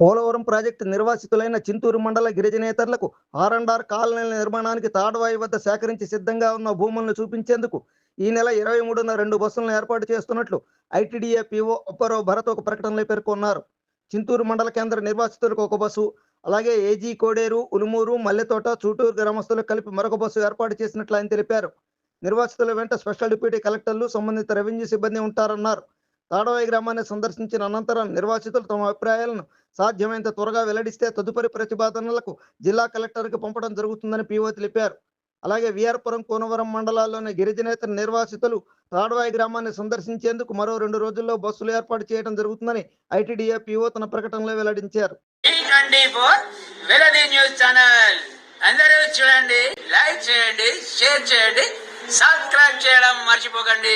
Polavaram project నిర్వాసితులైన చింతూరు మండల గిరిజనేతరులకు ఆర్ అండ్ ఆర్ కాలనీల నిర్మాణానికి తాడవాయి వద్ద సేకరించి సిద్ధంగా ఉన్న భూములను చూపించేందుకు ఈ నెల ఇరవై మూడున రెండు బస్సులను ఏర్పాటు చేస్తున్నట్లు ఐటీడీఏ పీఓ అప్పారావు భరత్ ఒక ప్రకటనలో పేర్కొన్నారు. చింతూరు మండల కేంద్ర నిర్వాసితులకు ఒక బస్సు అలాగే ఏజీ కోడేరు ఉలుమూరు మల్లెతోట చూటూరు గ్రామస్తులకు కలిపి మరొక బస్సు ఏర్పాటు చేసినట్లు ఆయన తెలిపారు. నిర్వాసితుల వెంట స్పెషల్ డిప్యూటీ కలెక్టర్లు సంబంధిత రెవెన్యూ సిబ్బంది ఉంటారన్నారు. తాడవాయి గ్రామాన్ని సందర్శించిన అనంతరం నిర్వాసితులు తమ అభిప్రాయాలను సాధ్యమైనంత త్వరగా వెల్లడిస్తే తదుపరి ప్రతిపాదనలకు జిల్లా కలెక్టర్కి పంపడం జరుగుతుందని పీఓ తెలిపారు. అలాగే విఆర్పురం కోనవరం మండలాల్లోని గిరిజనేతర నిర్వాసితులు తాడవాయి గ్రామాన్ని సందర్శించేందుకు మరో రెండు రోజుల్లో బస్సులు ఏర్పాటు చేయడం జరుగుతుందని ఐటీడీఏ పీఓ తన ప్రకటనలో వెల్లడించారు. అందరూ చూడండి లైక్ చేయండి షేర్ చేయండి సబ్స్క్రైబ్ చేయడం మర్చిపోకండి.